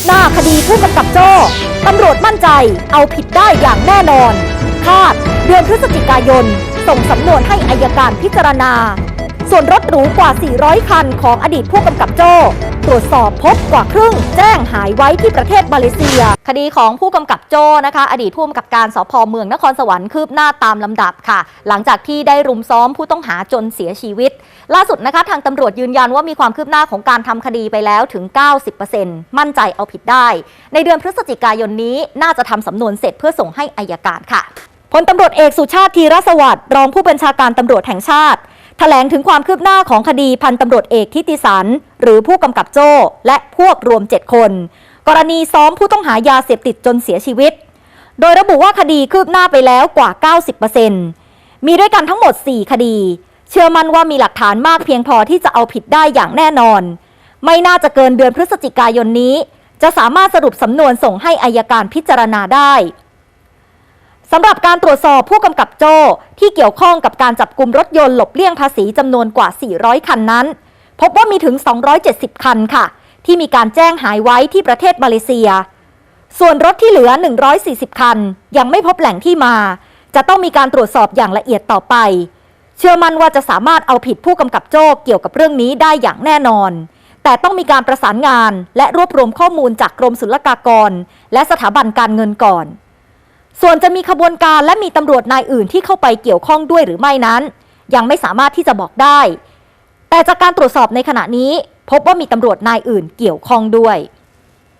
บหน้าคดีผู้กำกับโจ้ ตำรวจมั่นใจเอาผิดได้อย่างแน่นอน คาดเดือนพฤศจิกายน ส่งสำนวนให้อายการพิจารณา ส่วนรถหรูกว่า 400 คันของอดีตผู้กำกับโจ้ ตรวจสอบพบกว่าครึ่ง แจ้งหายไว้ที่ประเทศมาเลเซีย คดีของผู้กำกับโจ้นะคะ อดีตผู้กำกับการสพเมืองนครสวรรค์คืบหน้าตามลำดับค่ะ หลังจากที่ได้รุมซ้อมผู้ต้องหาจนเสียชีวิต ล่าสุดนะคะทางตำรวจยืนยันว่ามีความคืบหน้าของการทำคดีไปแล้วถึง 90%มั่นใจเอาผิดได้ ในเดือนพฤศจิกายนนี้น่าจะทำสำนวนเสร็จเพื่อส่งให้อายการค่ะพลตำรวจเอกสุชาติธีรสวัสดิ์รองผู้บัญชาการตำรวจแห่งชาติ แถลงถึงความคืบหน้าของคดีพันตำรวจเอกทิติสัน หรือผู้กำกับโจ้ และพวกรวม 7 คน กรณีซ้อมผู้ต้องหายาเสพติดจนเสียชีวิต โดยระบุว่าคดีคืบหน้าไปแล้วกว่า 90%มีด้วยกันทั้งหมด 4 คดี เชื่อมั่นว่ามีหลักฐานมากเพียงพอที่จะเอาผิดได้อย่างแน่นอน ไม่น่าจะเกินเดือนพฤศจิกายนนี้ จะสามารถสรุปสำนวนส่งให้อายการพิจารณาได้ สำหรับการตรวจสอบผู้กำกับโจ้ที่เกี่ยวข้องกับการจับกลุ่มรถยนต์หลบเลี่ยงภาษีจำนวนกว่า 400 คันนั้น พบว่ามีถึง 270 คันค่ะ ที่มีการแจ้งหายไว้ที่ประเทศมาเลเซีย ส่วนรถที่เหลือ 140 คัน ยังไม่พบแหล่งที่มา จะต้องมีการตรวจสอบอย่างละเอียดต่อไป เชื่อมั่นว่าจะสามารถเอาผิดผู้กำกับโจ้เกี่ยวกับเรื่องนี้ได้อย่างแน่นอน แต่ต้องมีการประสานงาน และรวบรวมข้อมูลจากกรมศุลกากร และสถาบันการเงินก่อน ส่วนจะมีขบวนการและมีตำรวจนายอื่นที่เข้าไปเกี่ยวข้องด้วยหรือไม่นั้น ยังไม่สามารถที่จะบอกได้ แต่จากการตรวจสอบในขณะนี้ พบว่ามีตำรวจนายอื่นเกี่ยวข้องด้วย